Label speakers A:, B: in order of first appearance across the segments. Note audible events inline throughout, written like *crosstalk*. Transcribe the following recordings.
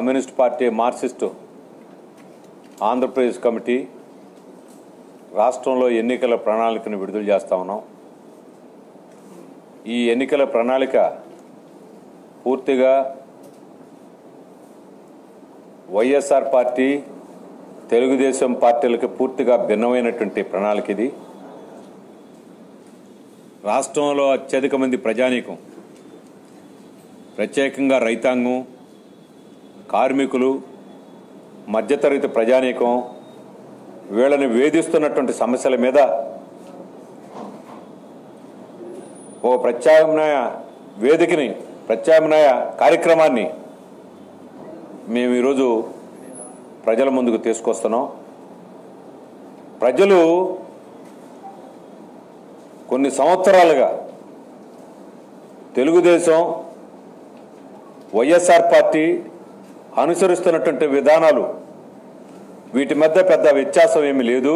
A: Communist party marxist Andhra Pradesh committee రాష్ట్రంలో ఎన్నికల ప్రణాళికను విడుదల చేస్తా ఉన్నాం. ఈ ఎన్నికల ప్రణాళిక పూర్తిగా వైఎస్ఆర్ పార్టీ తెలుగుదేశం పార్టీలకు పూర్తిగా భిన్నమైనటువంటి ప్రణాళిక ఇది. రాష్ట్రంలో అత్యధిక మంది ప్రజానీకం ప్రత్యేకంగా రైతాంగం కార్మికులు మధ్యతరగతి ప్రజానీకం వీళ్ళని వేధిస్తున్నటువంటి సమస్యల మీద ఓ ప్రత్యామ్నాయ వేదికని ప్రత్యామ్నాయ కార్యక్రమాన్ని మేము ఈరోజు ప్రజల ముందుకు తీసుకొస్తున్నాం. ప్రజలు కొన్ని సంవత్సరాలుగా తెలుగుదేశం వైఎస్ఆర్ పార్టీ అనుసరిస్తున్నటువంటి విధానాలు వీటి మధ్య పెద్ద వ్యత్యాసం ఏమి లేదు.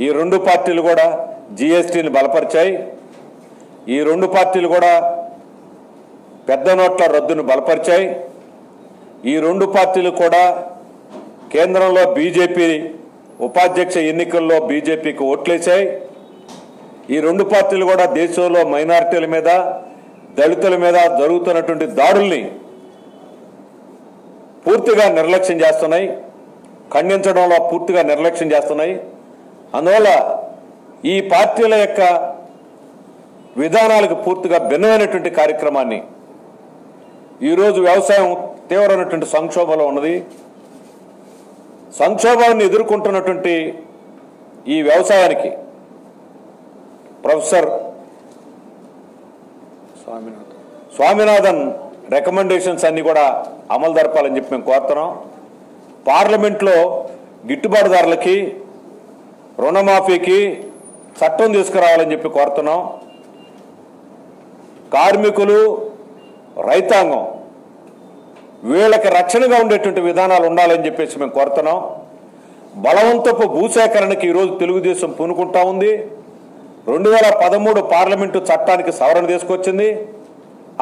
A: ఈ రెండు పార్టీలు కూడా జీఎస్టీని బలపరిచాయి. ఈ రెండు పార్టీలు కూడా పెద్ద నోట్ల రద్దును బలపరిచాయి. ఈ రెండు పార్టీలు కూడా కేంద్రంలో బీజేపీ ఉపాధ్యక్ష ఎన్నికల్లో బీజేపీకి ఓట్లేశాయి. ఈ రెండు పార్టీలు కూడా దేశంలో మైనారిటీల మీద దళితుల మీద జరుగుతున్నటువంటి దాడుల్ని పూర్తిగా నిర్లక్ష్యం చేస్తున్నాయి. ఖండించడంలో పూర్తిగా నిర్లక్ష్యం చేస్తున్నాయి. అందువల్ల ఈ పార్టీల యొక్క విధానాలకు పూర్తిగా భిన్నమైనటువంటి కార్యక్రమాన్ని ఈరోజు వ్యవసాయం తీవ్రమైనటువంటి సంక్షోభంలో ఉన్నది. సంక్షోభాన్ని ఎదుర్కొంటున్నటువంటి ఈ వ్యవసాయానికి ప్రొఫెసర్ స్వామినాథన్. రికమెండేషన్స్ అన్ని కూడా అమలు జరపాలని చెప్పి మేము కోరుతున్నాం. పార్లమెంట్లో గిట్టుబాటు ధరలకి రుణమాఫీకి చట్టం తీసుకురావాలని చెప్పి కోరుతున్నాం. కార్మికులు రైతాంగం వీళ్ళకి రక్షణగా ఉండేటువంటి విధానాలు ఉండాలని చెప్పేసి మేము కోరుతున్నాం. బలవంతపు భూసేకరణకి ఈరోజు తెలుగుదేశం పూనుకుంటా ఉంది. రెండు వేల పదమూడు పార్లమెంటు చట్టానికి సవరణ తీసుకొచ్చింది.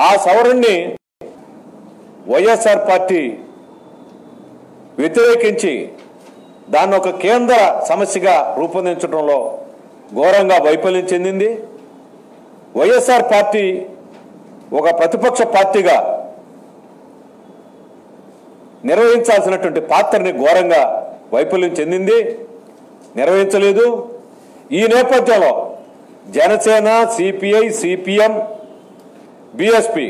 A: ఆ సవరణని వైఎస్ఆర్ పార్టీ వ్యతిరేకించి దాన్ని ఒక కేంద్ర సమస్యగా రూపొందించడంలో ఘోరంగా వైఫల్యం చెందింది. వైఎస్ఆర్ పార్టీ ఒక ప్రతిపక్ష పార్టీగా నిర్వహించాల్సినటువంటి పాత్రని ఘోరంగా వైఫల్యం చెందింది. నిర్వహించలేదు. ఈ నేపథ్యంలో జనసేన సిపిఐ సిపిఎం బిఎస్పి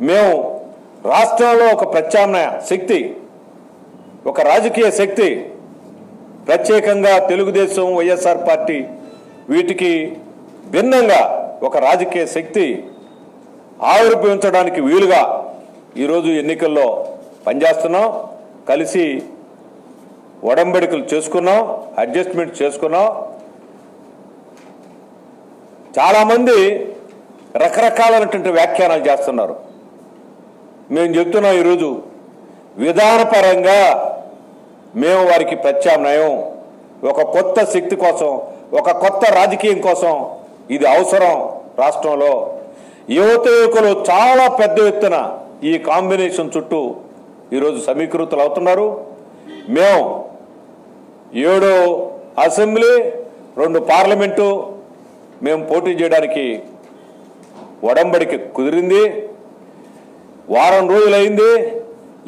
A: మేము రాష్ట్రంలో ఒక ప్రత్యామ్నాయ శక్తి ఒక రాజకీయ శక్తి ప్రత్యేకంగా తెలుగుదేశం వైఎస్ఆర్ పార్టీ వీటికి భిన్నంగా ఒక రాజకీయ శక్తి ఆవిర్భవించడానికి వీలుగా ఈరోజు ఎన్నికల్లో పనిచేస్తున్నాం. కలిసి ఒడంబడికలు చేసుకున్నాం అడ్జస్ట్మెంట్ చేసుకున్నాం. చాలామంది రకరకాలైనటువంటి వ్యాఖ్యానాలు చేస్తున్నారు. మేము చెప్తున్నాం ఈరోజు విధానపరంగా మేము వారికి ప్రత్యామ్నాయం. ఒక కొత్త శక్తి కోసం ఒక కొత్త రాజకీయం కోసం ఇది అవసరం రాష్ట్రంలో. యువత యువకులు చాలా పెద్ద ఎత్తున ఈ కాంబినేషన్ చుట్టూ ఈరోజు సమీకృతులు అవుతున్నారు. మేము ఏడో అసెంబ్లీ రెండు పార్లమెంటు మేము పోటీ చేయడానికి ఒడంబడికి కుదిరింది. వారం రోజులైంది.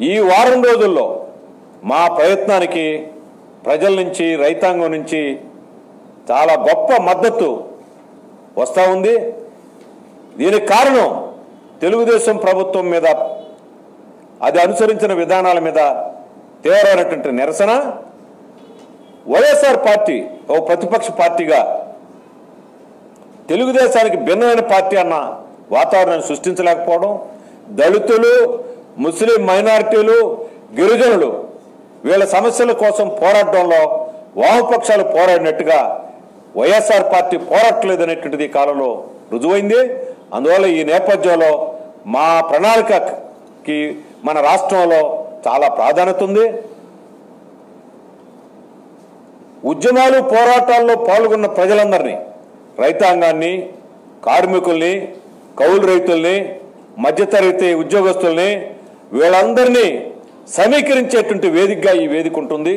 A: ఈ వారం రోజుల్లో మా ప్రయత్నానికి ప్రజల నుంచి రైతాంగం నుంచి చాలా గొప్ప మద్దతు వస్తూ ఉంది. దీనికి కారణం తెలుగుదేశం ప్రభుత్వం మీద అది అనుసరించిన విధానాల మీద తీవ్రమైనటువంటి నిరసన. వైఎస్ఆర్ పార్టీ ఓ ప్రతిపక్ష పార్టీగా తెలుగుదేశానికి భిన్నమైన పార్టీ అన్న వాతావరణాన్ని సృష్టించలేకపోవడం దళితులు ముస్లిం మైనారిటీలు గిరిజనులు వీళ్ళ సమస్యల కోసం పోరాటంలో వామపక్షాలు పోరాడినట్టుగా వైఎస్ఆర్ పార్టీ పోరాటలేదనేటువంటిది కాలంలో రుజువైంది. అందువల్ల ఈ నేపథ్యంలో మా ప్రణాళికకి మన రాష్ట్రంలో చాలా ప్రాధాన్యత ఉంది. ఉద్యమాలు పోరాటాల్లో పాల్గొన్న ప్రజలందరినీ రైతాంగాన్ని కార్మికుల్ని కౌలు రైతుల్ని మధ్యతరగతి ఉద్యోగస్తుల్ని వీళ్ళందరినీ సమీకరించేటువంటి వేదికగా ఈ వేదిక ఉంటుంది.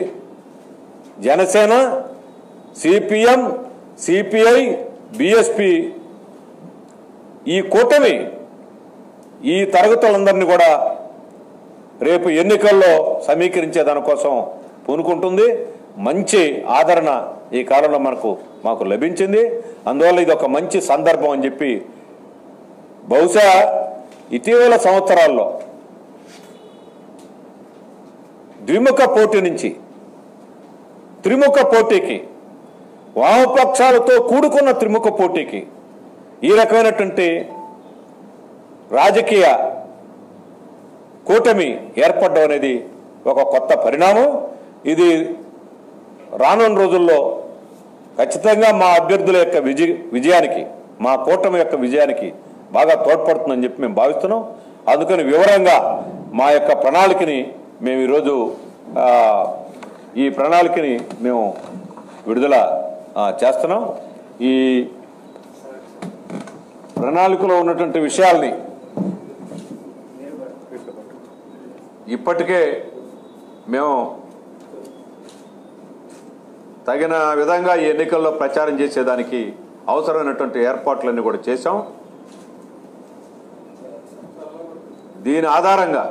A: జనసేన సిపిఎం సిపిఐ బిఎస్పి ఈ కూటమి ఈ తరగతులందరినీ కూడా రేపు ఎన్నికల్లో సమీకరించే దానికోసం పూనుకుంటుంది. మంచి ఆదరణ ఈ కాలంలో మనకు మాకు లభించింది. అందువల్ల ఇది ఒక మంచి సందర్భం అని చెప్పి బహుశా ఇటీవల సంవత్సరాల్లో ద్విముఖ పోటీ నుంచి త్రిముఖ పోటీకి వామపక్షాలతో కూడుకున్న త్రిముఖ పోటీకి ఈ రకమైనటువంటి రాజకీయ కూటమి ఏర్పడడం అనేది ఒక కొత్త పరిణామం. ఇది రానున్న రోజుల్లో ఖచ్చితంగా మా అభ్యర్థుల యొక్క విజయానికి మా కూటమి యొక్క విజయానికి బాగా తోడ్పడుతుందని చెప్పి మేము భావిస్తున్నాం. అందుకని వివరంగా మా యొక్క ప్రణాళికని మేము ఈరోజు ఈ ప్రణాళికని మేము విడుదల చేస్తున్నాం. ఈ ప్రణాళికలో ఉన్నటువంటి విషయాల్ని ఇప్పటికే మేము తగిన విధంగా ఈ ఎన్నికల్లో ప్రచారం చేసేదానికి అవసరమైనటువంటి ఏర్పాట్లన్నీ కూడా చేశాం. దీని ఆధారంగా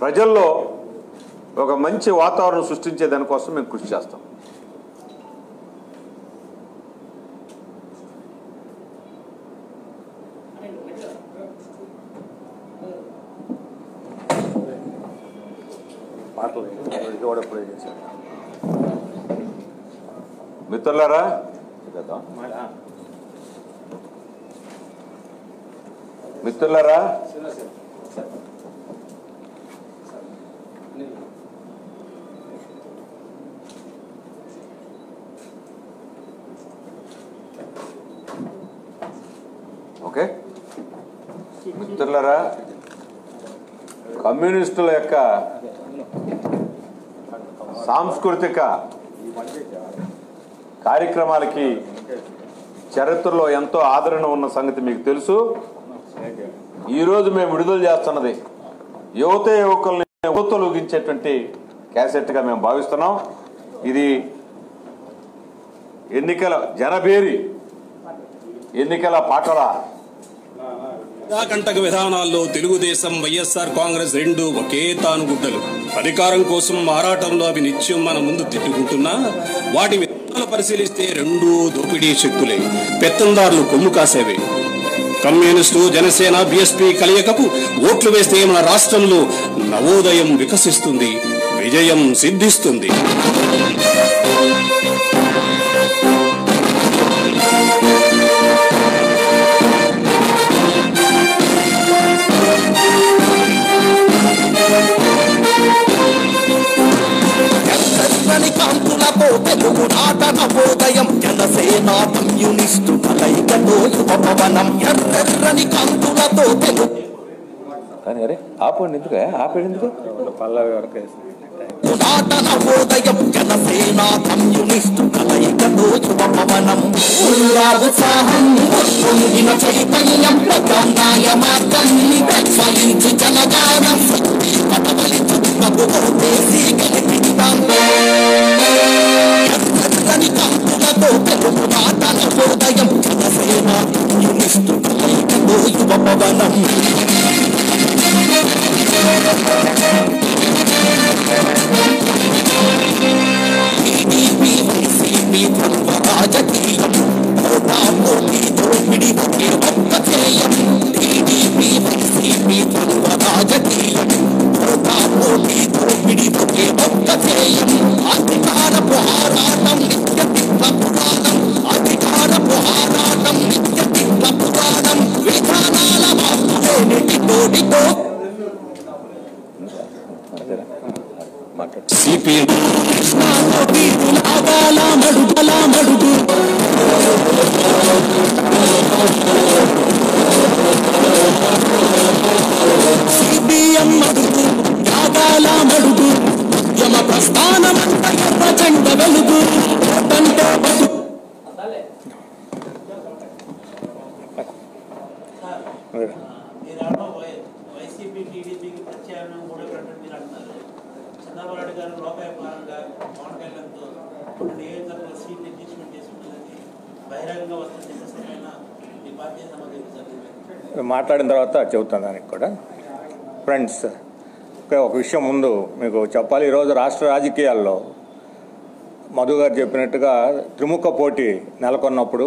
A: ప్రజల్లో ఒక మంచి వాతావరణం సృష్టించే దానికోసం మేము కృషి చేస్తాం. మిత్రులారా మిత్రులారా ఓకే. మిత్రులారా కమ్యూనిస్టుల యొక్క సాంస్కృతిక కార్యక్రమాలకి చరిత్రలో ఎంతో ఆదరణ ఉన్న సంగతి మీకు తెలుసు. ఈరోజు మేము విడుదల చేస్తున్నది యువత యువకుల్ని యువతలుగించేటువంటి క్యాసెట్గా మేము భావిస్తున్నాం. ఇది ఎన్నికల జనభేరి ఎన్నికల పాటల
B: కంటక విధానాల్లో తెలుగుదేశం వైఎస్ఆర్ కాంగ్రెస్ రెండు ఒకే తానుగుడ్డలు. అధికారం కోసం మారాటంలో అవి నిత్యం మన ముందు తిట్టుకుంటున్నా వాటి విధానాలు పరిశీలిస్తే రెండు దోపిడీ శక్తులే. పెత్తందారులు కొమ్ము కాసేవే. కమ్యూనిస్టు జనసేన బీఎస్పీ కలయికకు ఓట్లు వేస్తే మన రాష్ట్రంలో నవోదయం వికసిస్తుంది విజయం సిద్ధిస్తుంది.
C: కాంతులతో తెలుగు నాట నవోదయం. జనసేన కమ్యూనిస్టు కలయికతో యువ పవనం ఎర్రెర్రని కాంతులతో తెలుగు
A: కానీ అరే ఆపండి ఎందుకు ఆపేడు ఎందుకు?
D: పల్లవి వరకు పురాతన
C: నాట నవోదయం జనసేన కమ్యూనిస్టు కలయిక రోజు పవనం ఉల్లా ఉత్సాహం పొందిన చైతన్యం ప్రత్యామ్నాయ మార్గం ప్రజ్వలించు జనగానం పటవలించు ప్రభుత్వేసి
D: మీరు
E: అంటున్నారు. చంద్రబాబు నాయుడు గారు లోకవ్యాపారంగా బహిరంగంగా వస్తుంది మీ పార్టీ
D: మాట్లాడిన తర్వాత చెబుతాను దానికి కూడా. ఫ్రెండ్స్ ఒక విషయం ముందు మీకు చెప్పాలి. ఈరోజు రాష్ట్ర రాజకీయాల్లో మధు గారు చెప్పినట్టుగా త్రిముఖ పోటీ నెలకొన్నప్పుడు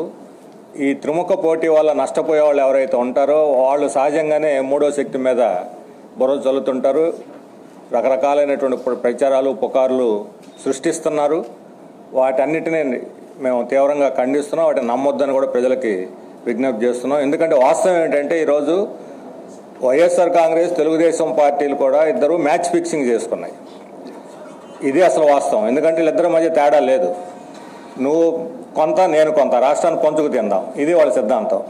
D: ఈ త్రిముఖ పోటీ వల్ల నష్టపోయే వాళ్ళు ఎవరైతే ఉంటారో వాళ్ళు సహజంగానే మూడో శక్తి మీద బుర్ర చల్లుతుంటారు రకరకాలైనటువంటి ప్రచారాలు పుకార్లు సృష్టిస్తున్నారు. వాటన్నిటిని మేము తీవ్రంగా ఖండిస్తున్నాం. వాటిని నమ్మొద్దని కూడా ప్రజలకి విజ్ఞప్తి చేస్తున్నాం. ఎందుకంటే వాస్తవం ఏంటంటే ఈరోజు వైఎస్ఆర్ కాంగ్రెస్ తెలుగుదేశం పార్టీలు కూడా ఇద్దరు మ్యాచ్ ఫిక్సింగ్ చేసుకున్నాయి. ఇది అసలు వాస్తవం. ఎందుకంటే వీళ్ళిద్దరి మధ్య తేడా లేదు. నువ్వు కొంత నేను కొంత రాష్ట్రాన్ని పంచుకు తిందాం. ఇది వాళ్ళ సిద్ధాంతం.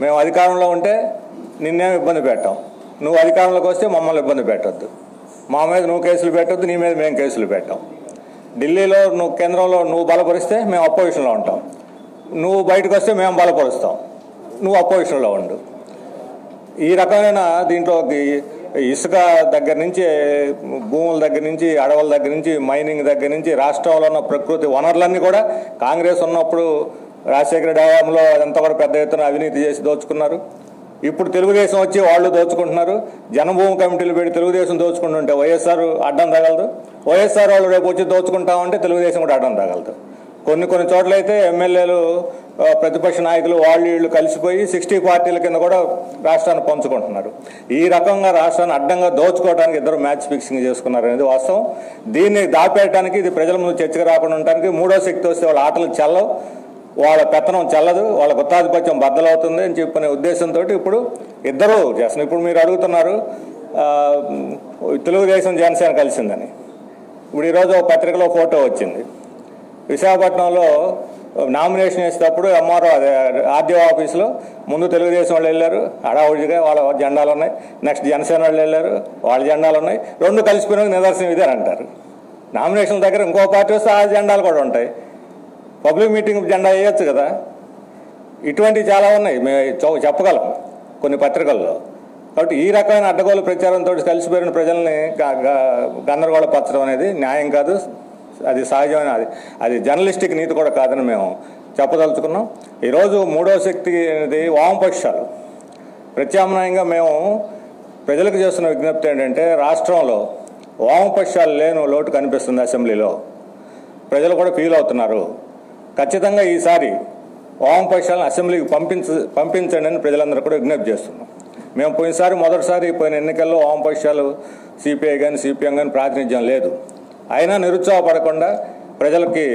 D: మేము అధికారంలో ఉంటే నిన్నేం ఇబ్బంది పెట్టాం. నువ్వు అధికారంలోకి వస్తే మమ్మల్ని ఇబ్బంది పెట్టద్దు. మా మీద నువ్వు కేసులు పెట్టొద్దు నీ మీద మేము కేసులు పెట్టాం. ఢిల్లీలో నువ్వు కేంద్రంలో నువ్వు బలపరిస్తే మేము అపోజిషన్లో ఉంటాం. నువ్వు బయటకు వస్తే మేము బలపరుస్తాం. నువ్వు అపోజిషన్లో ఉండు. ఈ రకమైన దీంట్లో ఇసుక దగ్గర నుంచి భూముల దగ్గర నుంచి అడవుల దగ్గర నుంచి మైనింగ్ దగ్గర నుంచి రాష్ట్రంలో ఉన్న ప్రకృతి వనరులన్నీ కూడా కాంగ్రెస్ ఉన్నప్పుడు రాజశేఖర డ్యాంలో అదంతా కూడా పెద్ద ఎత్తున అవినీతి చేసి దోచుకున్నారు. ఇప్పుడు తెలుగుదేశం వచ్చి వాళ్ళు దోచుకుంటున్నారు. జనభూమి కమిటీలు పెట్టి తెలుగుదేశం దోచుకుంటుంటే వైఎస్ఆర్ అడ్డం తగలదు. వైఎస్ఆర్ వాళ్ళు రేపు వచ్చి దోచుకుంటామంటే తెలుగుదేశం కూడా అడ్డం తగలదు. కొన్ని కొన్ని చోట్ల అయితే ఎమ్మెల్యేలు ప్రతిపక్ష నాయకులు వాళ్ళు వీళ్ళు కలిసిపోయి సిక్స్టీ పార్టీల కింద కూడా రాష్ట్రాన్ని పంచుకుంటున్నారు. ఈ రకంగా రాష్ట్రాన్ని అడ్డంగా దోచుకోవడానికి ఇద్దరు మ్యాచ్ ఫిక్సింగ్ చేసుకున్నారు అనేది వాస్తవం. దీన్ని దాపేయడానికి ఇది ప్రజల ముందు చర్చకు రాకుండా ఉండడానికి మూడో శక్తి వస్తే వాళ్ళ ఆటలు చల్లవు. వాళ్ళ పెత్తనం చల్లదు వాళ్ళ గుత్తాధిపత్యం బద్దలవుతుంది అని చెప్పిన ఉద్దేశంతో ఇప్పుడు ఇద్దరు చేస్తున్నారు. ఇప్పుడు మీరు అడుగుతున్నారు తెలుగుదేశం జనసేన కలిసిందని. ఇప్పుడు ఈరోజు ఒక పత్రికలో ఫోటో వచ్చింది. విశాఖపట్నంలో నామినేషన్ వేసేటప్పుడు ఎంఆర్ఓ ఆర్డీఓ ఆఫీసులో ముందు తెలుగుదేశం వాళ్ళు వెళ్ళారు హడావుడిగా వాళ్ళ జెండాలు ఉన్నాయి. నెక్స్ట్ జనసేన వాళ్ళు వెళ్ళారు వాళ్ళ జెండాలు ఉన్నాయి. రెండు కలిసిపోయిన నిదర్శనం ఇదే అంటారు నామినేషన్ దగ్గర ఇంకో పార్టీ వస్తే ఆ జెండాలు కూడా ఉంటాయి. పబ్లిక్ మీటింగ్ జెండా వేయొచ్చు కదా. ఇటువంటివి చాలా ఉన్నాయి. మేము చెప్పగలం కొన్ని పత్రికల్లో. కాబట్టి ఈ రకమైన అడ్డగోలు ప్రచారంతో కలిసిపోయిన ప్రజల్ని గ- గందరగోళపరచడం అనేది న్యాయం కాదు. అది సహజమైన అది అది జర్నలిస్టిక్ నీతి కూడా కాదని మేము చెప్పదలుచుకున్నాం. ఈరోజు మూడో శక్తి అనేది వామపక్షాలు. ప్రత్యామ్నాయంగా మేము ప్రజలకు చేస్తున్న విజ్ఞప్తి ఏంటంటే రాష్ట్రంలో వామపక్షాలు లేని లోటు కనిపిస్తుంది అసెంబ్లీలో. ప్రజలు కూడా ఫీల్ అవుతున్నారు. ఖచ్చితంగా ఈసారి వామపక్షాలను అసెంబ్లీకి పంపించ పంపించండి అని ప్రజలందరూ కూడా విజ్ఞప్తి చేస్తున్నాం మేము పోయినసారి మొదటిసారి పోయిన ఎన్నికల్లో వామపక్షాలు సిపిఐ కానీ సిపిఎం కానీ ప్రాతినిధ్యం లేదు. అయినా నిరుత్సాహపడకుండా ప్రజలకి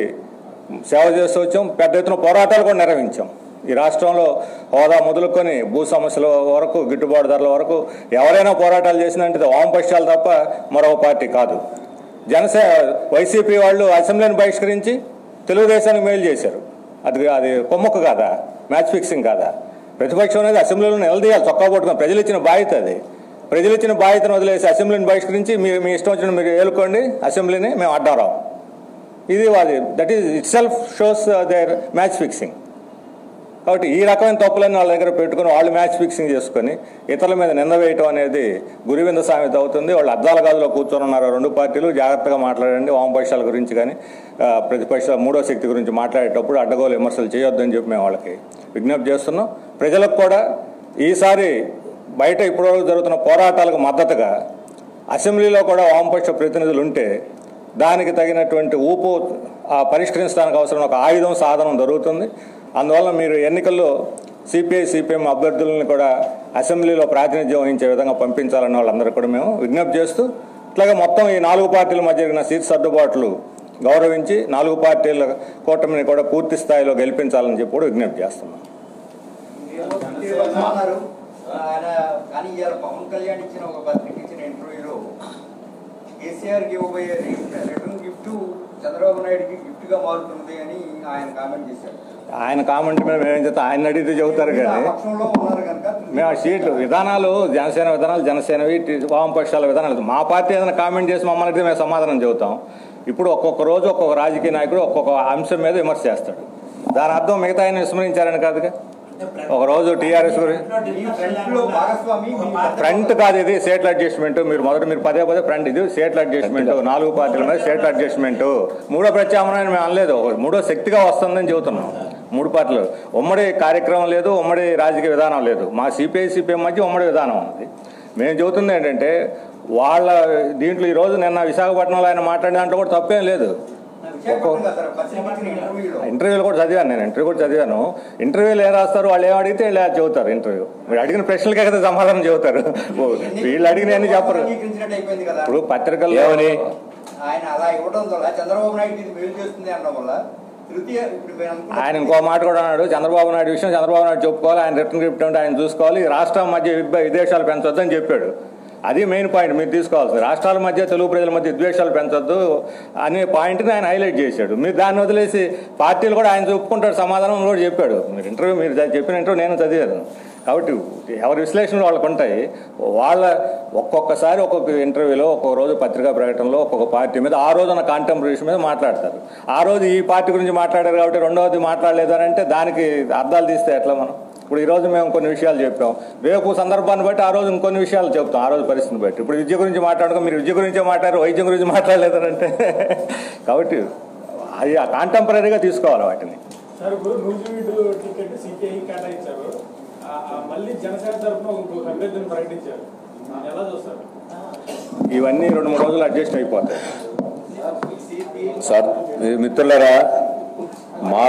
D: సేవ చేస్తూ వచ్చాం. పెద్ద ఎత్తున పోరాటాలు కూడా నిర్వహించాం. ఈ రాష్ట్రంలో హోదా మొదలుకొని భూ సమస్యల వరకు గిట్టుబాటు ధరల వరకు ఎవరైనా పోరాటాలు చేసినంటే వామపక్షాలు తప్ప మరో పార్టీ కాదు. జనసే వైసీపీ వాళ్ళు అసెంబ్లీని బహిష్కరించి తెలుగుదేశానికి మేలు చేశారు. అది అది కొమ్మక్కు కాదా? మ్యాచ్ ఫిక్సింగ్ కాదా? ప్రతిపక్షం అనేది అసెంబ్లీలో నిలదీయాలి చొక్కా పట్టుకుని. ప్రజలు ఇచ్చిన బాధ్యత అది. ప్రజలు ఇచ్చిన బాధ్యతను వదిలేసి అసెంబ్లీని బహిష్కరించి మీ మీ ఇష్టం వచ్చిన మీరు ఏలుకోండి అసెంబ్లీని మేము అడ్డం ఇది అది that is itself shows there match fixing. కాబట్టి ఈ రకమైన తప్పులన్నీ వాళ్ళ దగ్గర పెట్టుకుని వాళ్ళు మ్యాచ్ ఫిక్సింగ్ చేసుకుని ఇతరుల మీద నింద వేయటం అనేది గురివింద సామెత అవుతుంది. వాళ్ళు అద్దాల గాజులో కూర్చొని ఉన్నారు. రెండు పార్టీలు జాగ్రత్తగా మాట్లాడండి. వామపక్షాల గురించి కానీ ప్రతిపక్ష మూడో శక్తి గురించి మాట్లాడేటప్పుడు అడ్డగోలు విమర్శలు చేయొద్దని చెప్పి మేము వాళ్ళకి విజ్ఞప్తి చేస్తున్నాం. ప్రజలకు కూడా ఈసారి బయట ఇప్పటివరకు జరుగుతున్న పోరాటాలకు మద్దతుగా అసెంబ్లీలో కూడా వామపక్ష ప్రతినిధులు ఉంటే దానికి తగినటువంటి ఊపు పరిష్కరించడానికి అవసరం ఒక ఆయుధం సాధనం దొరుకుతుంది. అందువల్ల మీరు ఎన్నికల్లో సిపిఐ సిపిఎం అభ్యర్థులను కూడా అసెంబ్లీలో ప్రాతినిధ్యం వహించే విధంగా పంపించాలని వాళ్ళందరూ కూడా మేము విజ్ఞప్తి చేస్తూ ఇట్లాగే మొత్తం ఈ నాలుగు పార్టీల మధ్య జరిగిన సీట్ సర్దుబాట్లు గౌరవించి నాలుగు పార్టీల కూటమిని కూడా పూర్తి స్థాయిలో గెలిపించాలని చెప్పి కూడా విజ్ఞప్తి చేస్తున్నాం.
F: కానీ ఇవాళ పవన్ కళ్యాణ్ ఇచ్చిన ఒక పత్రిక ఇచ్చిన ఇంటర్వ్యూలో కేసీఆర్ ఇవ్వబోయే రిటర్న్ గిఫ్ట్ చంద్రబాబు నాయుడుకి గిఫ్ట్గా మారుతుంది అని ఆయన కామెంట్ చేశారు.
D: ఆయన కామెంట్ మీద మేమేం చెప్తాం? ఆయన అడిగితే చెబుతారు కానీ. మేము ఆ సీట్లు విధానాలు జనసేన విధానాలు జనసేనవి వామపక్షాల విధానాలు మా పార్టీ ఏదైనా కామెంట్ చేసి మమ్మల్ని అడిగితే మేము సమాధానం చెబుతాం. ఇప్పుడు ఒక్కొక్క రోజు ఒక్కొక్క రాజకీయ నాయకుడు ఒక్కొక్క అంశం మీద విమర్శ చేస్తాడు. దాని అర్థం మిగతా ఆయన విస్మరించారని కాదుగా ఒకరోజు టీఆర్ఎస్
F: ఫ్రంట్
D: కాదు ఇది స్టేట్ల అడ్జస్ట్మెంట్ మీరు మొదట మీరు పదే పదే ఫ్రంట్ ఇది స్టేట్ల అడ్జస్ట్మెంట్ నాలుగు పార్టీల మీద స్టేట్ల అడ్జస్ట్మెంట్ మూడో ప్రత్యామ్నాయం మేము అనలేదు. మూడో శక్తిగా వస్తుందని చెబుతున్నాం. మూడు పార్టీలు. ఉమ్మడి కార్యక్రమం లేదు ఉమ్మడి రాజకీయ విధానం లేదు. మా సిపిఐ సిపిఎం మధ్య ఉమ్మడి విధానం ఉంది. మేము చెబుతుంది ఏంటంటే వాళ్ళ దీంట్లో ఈరోజు నిన్న విశాఖపట్నంలో ఆయన మాట్లాడిన దాంట్లో కూడా తప్పేం లేదు.
F: ఇంటర్వ్యూలో
D: కూడా చదివాను నేను ఇంటర్వ్యూ కూడా చదివాను. ఇంటర్వ్యూలు ఏం రాస్తారు? వాళ్ళు ఏం అడిగితే వీళ్ళు చెబుతారు ఇంటర్వ్యూ. మీరు అడిగిన ప్రశ్నలకే కదా సమాధానం చెబుతారు. వీళ్ళు అడిగిన అన్ని చెప్పరు.
F: అంగీకరించినట్టు అయిపోయింది కదా
D: ఇప్పుడు పత్రికల్లో
A: ఏమని?
F: ఆయన అలా ఇవ్వడం చంద్రబాబు నాయుడు ఇది మేలు చేస్తుంది అనడం వల్ల
D: ఆయన ఇంకో మాట కూడా అన్నాడు చంద్రబాబు నాయుడు విషయం చంద్రబాబు నాయుడు చెప్పుకోవాలి ఆయన రిటర్న్ గిఫ్ట్ ఉంటే ఆయన చూసుకోవాలి రాష్ట్రం మధ్య విద్వ- విద్వేషాలు పెంచొద్దని చెప్పాడు. అది మెయిన్ పాయింట్ మీరు తీసుకోవాల్సింది. రాష్ట్రాల మధ్య తెలుగు ప్రజల మధ్య ద్వేషాలు పెంచొద్దు అనే పాయింట్ని ఆయన హైలైట్ చేశాడు. మీరు దాన్ని వదిలేసి పార్టీలు కూడా ఆయన చెప్పుకుంటాడు సమాధానం కూడా చెప్పాడు. మీరు ఇంటర్వ్యూ మీరు చెప్పిన ఇంటర్వ్యూ నేను చదివాను. కాబట్టి ఎవరి విశ్లేషణలు వాళ్ళకు ఉంటాయి. వాళ్ళ ఒక్కొక్కసారి ఒక్కొక్క ఇంటర్వ్యూలో ఒక్కొక్క రోజు పత్రికా ప్రకటనలో ఒక్కొక్క పార్టీ మీద ఆ రోజున కాంటెంపరేషన్ మీద మాట్లాడతారు. ఆ రోజు ఈ పార్టీ గురించి మాట్లాడారు కాబట్టి రెండవది మాట్లాడలేదు అని అంటే దానికి అర్థాలు తీస్తే ఎట్లా మనం? ఇప్పుడు ఈరోజు మేము కొన్ని విషయాలు చెప్పాం. రేపు సందర్భాన్ని బట్టి ఆ రోజు ఇంకొన్ని విషయాలు చెప్తాం. ఆ రోజు పరిస్థితిని బట్టి. ఇప్పుడు విద్య గురించి మాట్లాడుకో మీరు విద్య గురించే మాట్లాడారు వైద్యం గురించి మాట్లాడలేదు అంటే *laughs* కాబట్టి అది ఆ కాంటెంపరీగా తీసుకోవాలి వాటిని.
G: సార్ ఇప్పుడు నూజివీడు టికెట్ సిపిఐ కేటాయించారు. మళ్ళీ జనసేన తరఫున ఇంకొక అభ్యర్థిని ప్రకటించారు. ఎలా చూస్తారు?
D: ఇవన్నీ రెండు మూడు రోజులు అడ్జస్ట్ అయిపోతాయి.
A: సార్ మీ మిత్రులరా మా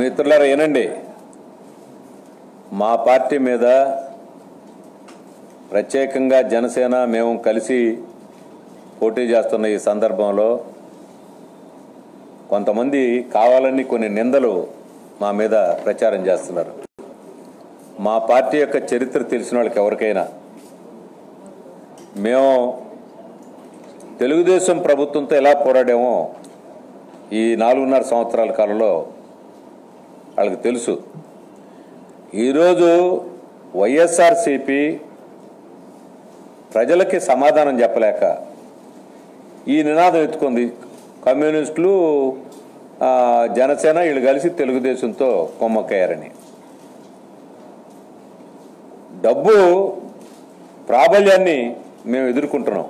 A: మిత్రులరా ఏనండి మా పార్టీ మీద ప్రత్యేకంగా జనసేన మేము కలిసి పోటీ చేస్తున్న ఈ సందర్భంలో కొంతమంది కావాలని కొన్ని నిందలు మా మీద ప్రచారం చేస్తున్నారు. మా పార్టీ యొక్క చరిత్ర తెలిసిన వాళ్ళకి ఎవరికైనా మేము తెలుగుదేశం ప్రభుత్వంతో ఎలా పోరాడామో ఈ నాలుగున్నర సంవత్సరాల కాలంలో వాళ్ళకి తెలుసు. ఈరోజు వైఎస్ఆర్సిపి ప్రజలకి సమాధానం చెప్పలేక ఈ నినాదం ఎత్తుకుంది. కమ్యూనిస్టులు జనసేన వీళ్ళు కలిసి తెలుగుదేశంతో కొమ్మక్కయ్యారని డబ్బు ప్రాబల్యాన్ని మేము ఎదుర్కొంటున్నాం.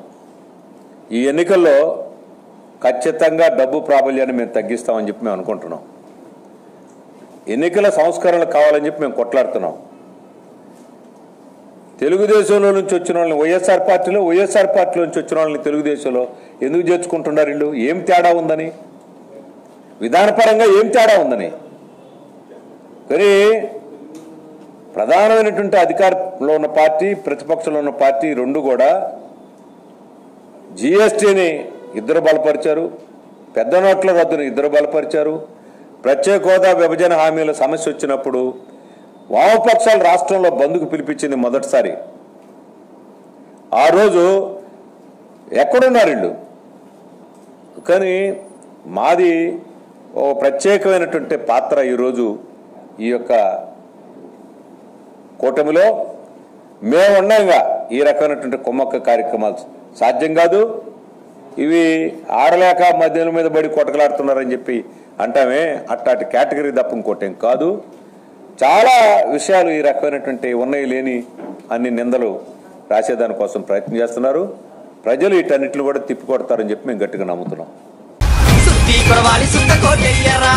A: ఈ ఎన్నికల్లో ఖచ్చితంగా డబ్బు ప్రాబల్యాన్ని మేము తగ్గిస్తామని చెప్పి మేము అనుకుంటున్నాం. ఎన్నికల సంస్కరణలు కావాలని చెప్పి మేము కొట్లాడుతున్నాం. తెలుగుదేశంలో నుంచి వచ్చిన వాళ్ళని వైఎస్ఆర్ పార్టీలో వైఎస్ఆర్ పార్టీలో నుంచి వచ్చిన వాళ్ళని తెలుగుదేశంలో ఎందుకు చేర్చుకుంటున్నారు వీళ్ళు? ఏం తేడా ఉందని? విధానపరంగా ఏం తేడా ఉందని? కానీ ప్రధానమైనటువంటి అధికారంలో ఉన్న పార్టీ ప్రతిపక్షంలో ఉన్న పార్టీ రెండు కూడా జీఎస్టీని ఇద్దరు బలపరిచారు పెద్ద నోట్ల రద్దును ఇద్దరు బలపరిచారు. ప్రత్యేక హోదా విభజన హామీల సమస్య వచ్చినప్పుడు వామపక్షాలు రాష్ట్రంలో బంధుకు పిలిపించింది మొదటిసారి. ఆ రోజు ఎక్కడున్నారు వీళ్ళు? కానీ మాది ఓ ప్రత్యేకమైనటువంటి పాత్ర ఈరోజు ఈ యొక్క కూటమిలో. మేము ఉండగా ఈ రకమైనటువంటి కుమ్మక్క కార్యక్రమాలు సాధ్యం కాదు. ఇవి ఆడలేక మధ్యల మీద పడి కొట్టకలాడుతున్నారని చెప్పి అంటామే. అట్లాంటి కేటగిరీ తప్ప ఇంకోటేం కాదు. చాలా విషయాలు ఈ రకమైనటువంటి ఉన్నాయి లేని అన్ని నిందలు రాసేదాని కోసం ప్రయత్నం చేస్తున్నారు. ప్రజలు వీటన్నిటిని కూడా తిప్పికొడతారని చెప్పి మేము గట్టిగా నమ్ముతున్నాం.
H: టీ కొడవాలి సుత్త కోటయ్యరా.